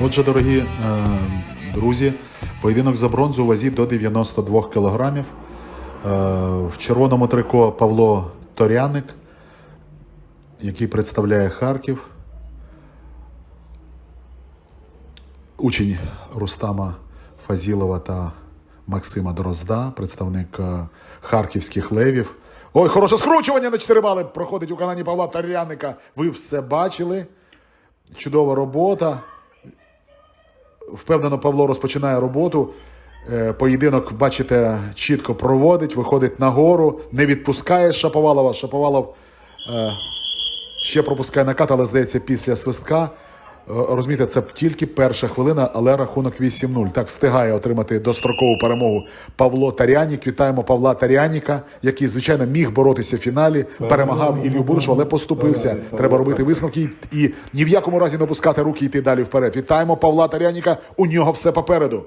Отже, дорогі е, друзі, поєдинок за бронзу у вазі до 92 кілограмів. Е, в червоному трико Павло Торяник, який представляє Харків. Учень Рустама Фазілова та Максима Дрозда, представник е, харківських левів. Ой, хороше скручування на 4 бали проходить у канані Павла Торяника. Ви все бачили. Чудова робота. Впевнено, Павло розпочинає роботу. Е, Поєдинок, бачите, чітко проводить, виходить нагору, не відпускає Шаповалова. Шаповалов е, ще пропускає накат, але здається, після свистка. Е, Розумієте, це тільки перша хвилина, але рахунок 8-0. Так встигає отримати дострокову перемогу Павло Тарянік. Вітаємо Павла Таряніка, який, звичайно, міг боротися в фіналі, перемагав Ілью Буршова, але поступився. Треба робити висновки і, і ні в якому разі не пускати руки йти далі вперед. Вітаємо Павла Таряніка. У нього все попереду.